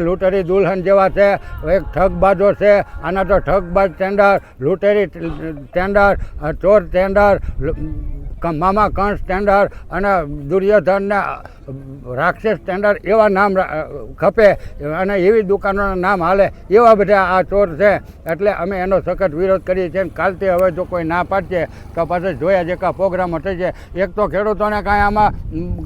લૂંટરી દુલ્હન જેવા છે, એક ઠગબાજો છે, આના તો ઠગબાજ ટેન્ડર લૂંટરી ટેન્ડર ચોર ટેન્ડર મામા કંસ ટેન્ડર અને દુર્યોધનને રાક્ષસ ટેન્ડર એવા નામ ખપે અને એવી દુકાનોના નામ હાલે. એવા બધા આ ચોર છે. એટલે અમે એનો સખત વિરોધ કરીએ છીએ કાલથી હવે જો કોઈ ના પાડશે તો પાછળ જોયા જે કાંઈ પ્રોગ્રામો થઈ છે એક તો ખેડૂતોને કાંઈ આમાં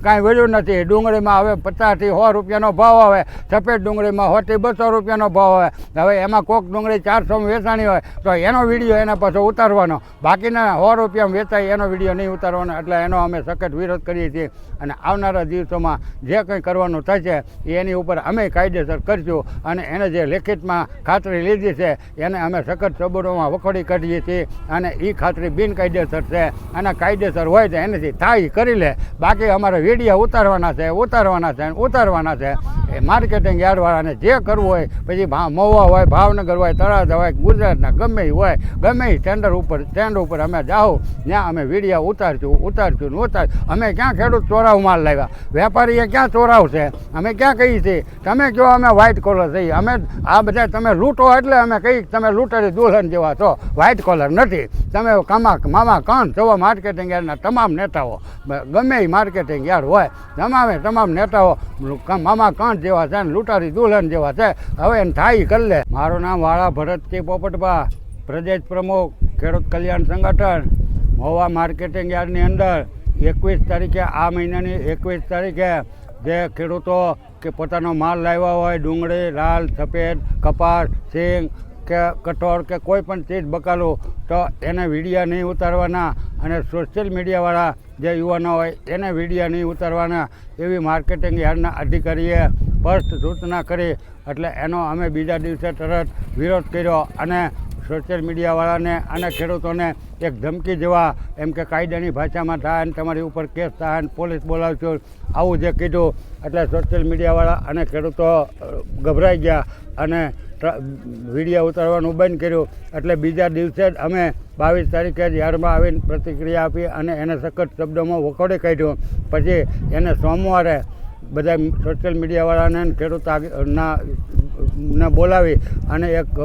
કાંઈ વેળ્યું નથી. ડુંગળીમાં હવે પચાસથી સો રૂપિયાનો ભાવ આવે. સફેદ ડુંગળીમાં સોથી બસો રૂપિયાનો ભાવ આવે. હવે એમાં કોક ડુંગળી ચારસોમાં વેચાણી હોય તો એનો વીડિયો એના પાછો ઉતારવાનો. બાકીના સો રૂપિયામાં વેચાય એનો વીડિયો નહીં ઉતારવાનો. એટલે એનો અમે સખત વિરોધ કરીએ છીએ. અને આવનારા દિવસોમાં જે કંઈ કરવાનું થશે, એની ઉપર અમે કાયદેસર કરશું અને એને જે લેખિતમાં ખાતરી લીધી છે, એને અમે સખત સબૂરોમાં વખોડી કાઢીએ છીએ. અને એ ખાતરી બિનકાયદેસર છે. અને કાયદેસર હોય તો એનાથી થાય કરી લે. બાકી અમારે વીડિયો ઉતારવાના છે ઉતારવાના છે ઉતારવાના છે. એ માર્કેટિંગ યાર્ડવાળાને જે કરવું હોય, પછી ભાવ મહુવા હોય, ભાવનગર હોય, તળાજા હોય, ગુજરાતના ગમે હોય, ગમે ઈ ટેન્ડર ઉપર સ્ટેન્ડ ઉપર અમે જાઓ ત્યાં અમે વીડિયા ઉતારશું ઉતારશું ને ઉતાર અમે ક્યાં ખેડૂત ચોરાવ માલ લાવ્યા? વેપારીએ ક્યાં ચોરાવ છે અમે ક્યાં કહીએ છીએ? તમે કહો અમે વ્હાઇટ કોલર છીએ અમે આ બધા તમે લૂંટો એટલે અમે કહી તમે લૂંટરી દુલ્હન જેવા છો. વ્હાઇટ કોલર નથી. તમે કામા મામા કાન જોવો માર્કેટિંગ યાર્ડના તમામ નેતાઓ. ગમે એ માર્કેટિંગ યાર્ડ હોય, તમામે તમામ નેતાઓ મામા કાંત જેવા છે ને લૂંટારી દુલ્હન જેવા છે. હવે એને થાય કરી લે. મારું નામ વાળા ભરતજી પોપટભા, પ્રદેશ પ્રમુખ, ખેડૂત કલ્યાણ સંગઠન, મોવા માર્કેટિંગ યાર્ડની અંદર. એકવીસ તારીખે, આ મહિનાની એકવીસ તારીખે જે ખેડૂતો કે પોતાનો માલ લાવ્યા હોય, ડુંગળી, લાલ, સફેદ, કપાસ, સિંગ કે કઠોળ કે કોઈ પણ ચીજ બકાલું, તો એને વિડીયા નહીં ઉતારવાના અને સોશિયલ મીડિયાવાળા જે યુવાનો હોય, એને વિડીયા નહીં ઉતારવાના એવી માર્કેટિંગ યાર્ડના અધિકારીએ સ્પષ્ટ સૂચના કરી. એટલે એનો અમે બીજા દિવસે તરત વિરોધ કર્યો અને સોશિયલ મીડિયાવાળાને અને ખેડૂતોને એક ધમકી જેવા એમ કે કાયદાની ભાષામાં થાય અને તમારી ઉપર કેસ થાય અને પોલીસ બોલાવશો. આવું જે કીધું, એટલે સોશિયલ મીડિયાવાળા અને ખેડૂતો ગભરાઈ ગયા અને વીડિયો ઉતારવાનું બંધ કર્યું. એટલે બીજા દિવસે જ અમે બાવીસ તારીખે જ યાર્ડમાં આવીને પ્રતિક્રિયા આપી અને એને સખત શબ્દોમાં વખોડી કાઢ્યું. પછી એને સોમવારે બધા સોશિયલ મીડિયાવાળાને ખેડૂત આગ- ના બોલાવી અને એક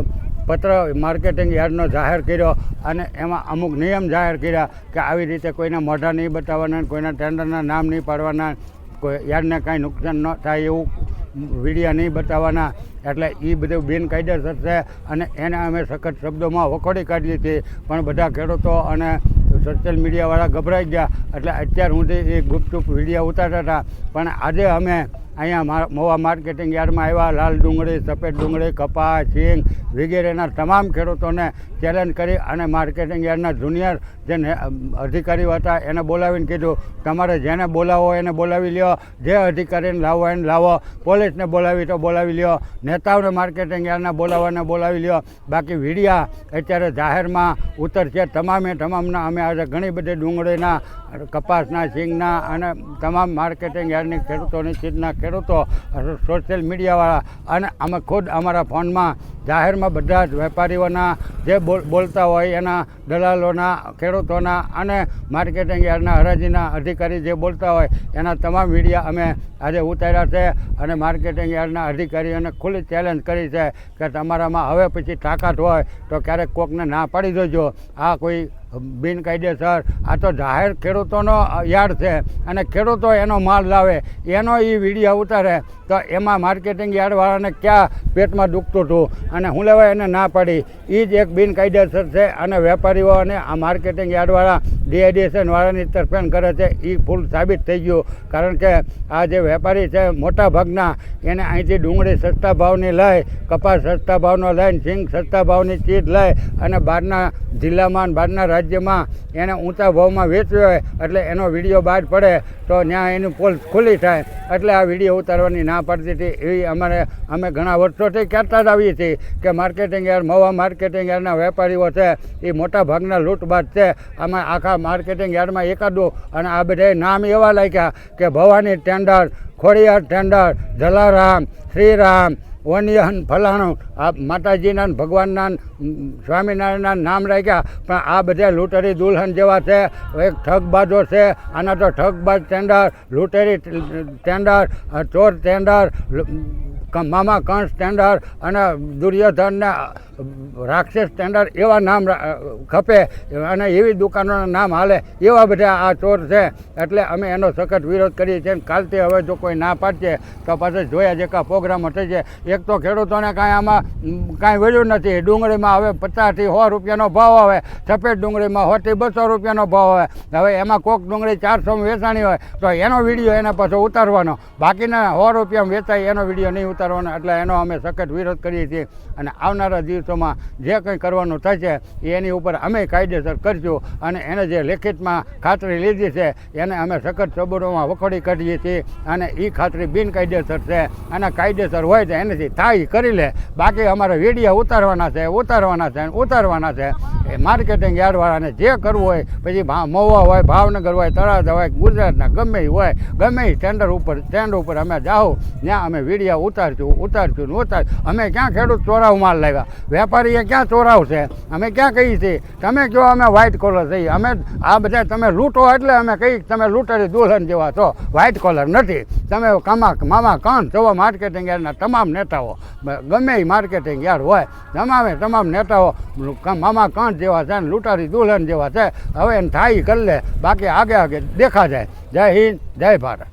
પત્ર માર્કેટિંગ યાર્ડનો જાહેર કર્યો અને એમાં અમુક નિયમ જાહેર કર્યા કે આવી રીતે કોઈના મોઢા નહીં બતાવવાના, કોઈના ટેન્ડરના નામ નહીં પાડવાના, કોઈ યાર્ડને કાંઈ નુકસાન ન થાય એવું વિડીયા નહીં બતાવવાના. એટલે એ બધું બિનકાયદેસર છે અને એને અમે સખત શબ્દોમાં વખોડી કાઢી હતી પણ બધા ખેડૂતો અને સોશિયલ મીડિયાવાળા ગભરાઈ ગયા. એટલે અત્યાર સુધી એ ગુપચુપ વિડીયા ઉતારતા હતા. પણ આજે અમે અહીંયા મા- મહુવા માર્કેટિંગ યાર્ડમાં આવ્યા, લાલ ડુંગળી, સફેદ ડુંગળી કપા સિંગ વગેરેના તમામ ખેડૂતોને ચેલેન્જ કરી અને માર્કેટિંગ યાર્ડના જુનિયર જે અધિકારીઓ હતા, એને બોલાવીને કીધું, તમારે જેને બોલાવો એને બોલાવી લ્યો, જે અધિકારીને લાવો એને લાવો, પોલીસને બોલાવી તો બોલાવી લ્યો, નેતાઓને માર્કેટિંગ યાર્ડના બોલાવવાને બોલાવી લ્યો. બાકી વીડિયા અત્યારે જાહેરમાં ઉતરશે. તમામે તમામના અમે આજે ઘણી બધી ડુંગળીના કપાસના સિંગના અને તમામ માર્કેટિંગ યાર્ડની ખેડૂતોની ચીજના ખેડૂતો સોશિયલ મીડિયાવાળા અને અમે ખુદ અમારા ફોનમાં જાહેરમાં બધા જ વેપારીઓના જે બોલ, બોલતા હોય, એના દલાલોના, ખેડૂતોના અને માર્કેટિંગ યાર્ડના હરાજીના અધિકારી જે બોલતા હોય, એના તમામ મીડિયા અમે આજે ઉતાર્યા છે અને માર્કેટિંગ યાર્ડના અધિકારીઓને ખુલ્લી ચેલેન્જ કરી છે કે તમારામાં હવે પછી તાકાત હોય તો ક્યારેક કોકને ના પાડી દેજો. આ કોઈ બિનકાયદેસર, આ તો જાહેર ખેડૂતોનો યાર્ડ છે અને ખેડૂતો એનો માલ લાવે, એનો એ વીડિયો ઉતારે, તો એમાં માર્કેટિંગ યાર્ડવાળાને ક્યાં પેટમાં દુખતું હતું? અને હું લેવાય એને ના પાડી. એ જ એક બિનકાયદેસર છે. અને વેપારીઓ અને આ માર્કેટિંગ યાર્ડવાળા ડીઆઈડીએસએનવાળાની તરફેણ કરે છે એ ફૂલ સાબિત થઈ ગયું. કારણ કે આ જે વેપારી છે, મોટા ભાગના, એને અહીંથી ડુંગળી સસ્તા ભાવની લઈ, કપાસ સસ્તા ભાવનો લઈને સિંગ સસ્તા ભાવની ચીજ લઈ, અને બહારના જિલ્લામાં બહારના રાજ્યમાં એને ઊંચા ભાવમાં વેચ્યો હોય, એટલે એનો વીડિયો બહાર પડે, તો ત્યાં એની પોલ ખુલ્લી થાય. એટલે આ વીડિયો ઉતારવાની ના પડતી હતી. એવી અમારે, અમે ઘણા વર્ષોથી કહેતા જ આવીએ છીએ કે માર્કેટિંગ યાર મવા માર્કેટિંગ યારના વેપારીઓ છે એ મોટા ભાગના લૂંટબાજ છે. આમાં આખા માર્કેટિંગ યાર્ડમાં એકાદો અને આ બધા નામ એવા લાગ્યા કે ભવાની ટેન્ડર, ખોડિયાર ટેન્ડર, જલારામ, શ્રીરામ વનિયન ફલાણું, આ માતાજીના ભગવાનના સ્વામિનારાયણના નામ રાખ્યા. પણ આ બધા લૂંટરી દુલ્હન જેવા છે, એક ઠગબાજો છે, આના તો ઠગબાજ ટેન્ડર, લૂંટરી ટેન્ડર, ચોર ટેન્ડર મામા કંસ ટેન્ડર અને દુર્યોધનને રાક્ષસ ટેન્ડર એવા નામ ખપે અને એવી દુકાનોના નામ હાલે એવા બધા આ ચોર છે. એટલે અમે એનો સખત વિરોધ કરીએ છીએ કાલથી હવે જો કોઈ ના પાડશે તો પાછળ જોયા જે કાં પ્રોગ્રામો થઈ છે, એક તો ખેડૂતોને કાંઈ આમાં કાંઈ વધ્યું નથી. ડુંગળીમાં હવે પચાસથી સો રૂપિયાનો ભાવ આવે, સફેદ ડુંગળીમાં સોથી બસો રૂપિયાનો ભાવ આવે. હવે એમાં કોક ડુંગળી ચારસોમાં વેચાણી હોય તો એનો વીડિયો એના પાછો ઉતારવાનો. બાકીના સો રૂપિયામાં વેચાય એનો વીડિયો નહીં ઉતારવાનો એટલે એનો અમે સખત વિરોધ કરીએ છીએ. અને આવનારા દિવસોમાં જે કંઈ કરવાનું થશે, એની ઉપર અમે કાયદેસર કરશું અને એને જે લેખિતમાં ખાતરી લીધી છે, એને અમે સખત સબૂરોમાં વખોડી કરીએ છીએ અને એ ખાતરી બિનકાયદેસર છે. અને કાયદેસર હોય તો એનાથી થાય, કરી લે. બાકી અમારે વીડિયા ઉતારવાના છે ઉતારવાના છે ઉતારવાના છે. એ માર્કેટિંગ યાર્ડવાળાને જે કરવું હોય, પછી ભાવ મહુવા હોય, ભાવનગર હોય, તળાજ હોય, ગુજરાતના ગમે હોય, ગમે ટેન્ડર ઉપર સ્ટેન્ડ ઉપર અમે જાઓ ત્યાં અમે વીડિયો ઉતારશું ઉતારજો, ને ઉતાર. અમે ક્યાં ખેડૂત ચોરાવ માલ લાવ્યા? વેપારીએ ક્યાં ચોરાવ છે? અમે ક્યાં કહીએ છીએ તમે કહો અમે વ્હાઇટ કોલર છીએ અમે આ બધા તમે લૂંટો એટલે અમે કહીએ તમે લૂંટરી દુલ્હન જેવા છો. વ્હાઇટ કોલર નથી. તમે કામા મામા કાન જોવા માર્કેટિંગ યાર્ડના તમામ નેતાઓ. ગમે એ માર્કેટિંગ યાર્ડ હોય તમામે તમામ નેતાઓ. મામા કાંત જેવા છે ને લૂંટારી દુલ્હન જેવા છે. હવે એને થાય કરી લે. બાકી આગે આગે દેખા જાય. જય હિન્દ, જય ભારત.